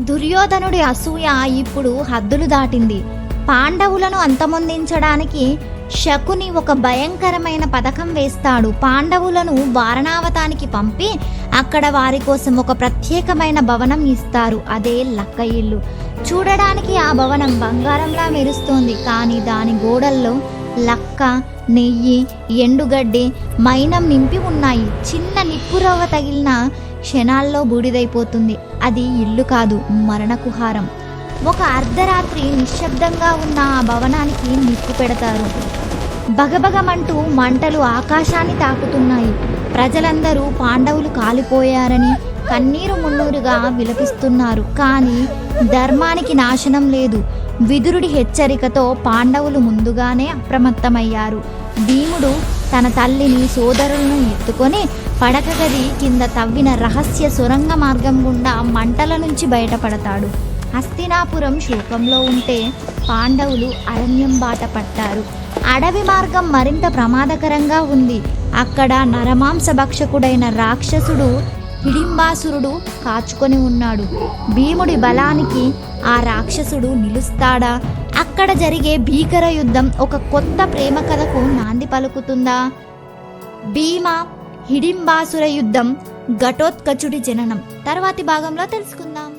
దుర్యోధనుడి అసూయ ఇప్పుడు హద్దులు దాటింది. పాండవులను అంతమొందించడానికి శకుని ఒక భయంకరమైన పథకం వేస్తాడు. పాండవులను వారణావతానికి పంపి అక్కడ వారి కోసం ఒక ప్రత్యేకమైన భవనం ఇస్తారు. అదే లక్క ఇల్లు. చూడడానికి ఆ భవనం బంగారంలా మెరుస్తోంది. కానీ దాని గోడల్లో లక్క నెయ్యి ఎండుగడ్డి మైనం నింపి ఉన్నాయి. చిన్న నిప్పురవ్వ తగిలిన క్షణాల్లో బూడిదైపోతుంది. అది ఇల్లు కాదు మరణకుహారం. ఒక అర్ధరాత్రి నిశ్శబ్దంగా ఉన్న ఆ భవనానికి నిప్పు పెడతారు. బగబగమంటూ మంటలు ఆకాశాన్ని తాకుతున్నాయి. ప్రజలందరూ పాండవులు కాలిపోయారని కన్నీరు మున్నూరుగా విలపిస్తున్నారు. కానీ ధర్మానికి నాశనం లేదు. విదురుడి హెచ్చరికతో పాండవులు ముందుగానే అప్రమత్తమయ్యారు. భీముడు తన తల్లిని సోదరులను ఎత్తుకొని పడక గది కింద తవ్విన రహస్య సొరంగ మార్గం గుండా మంటల నుంచి బయటపడతాడు. హస్తినాపురం శోకంలో ఉంటే పాండవులు అరణ్యం బాట పట్టారు. అడవి మార్గం మరింత ప్రమాదకరంగా ఉంది. అక్కడ నరమాంస భక్షకుడైన రాక్షసుడు హిడింబాసురుడు కాచుకొని ఉన్నాడు. భీముడి బలానికి ఆ రాక్షసుడు నిలుస్తాడా? అక్కడ జరిగే భీకర యుద్ధం ఒక కొత్త ప్రేమ కథకు నాంది పలుకుతుందా? భీమ హిడింబాసుర యుద్ధం ఘటోత్కచుడి జననం. తర్వాతి భాగంలో తెలుసుకుందాం.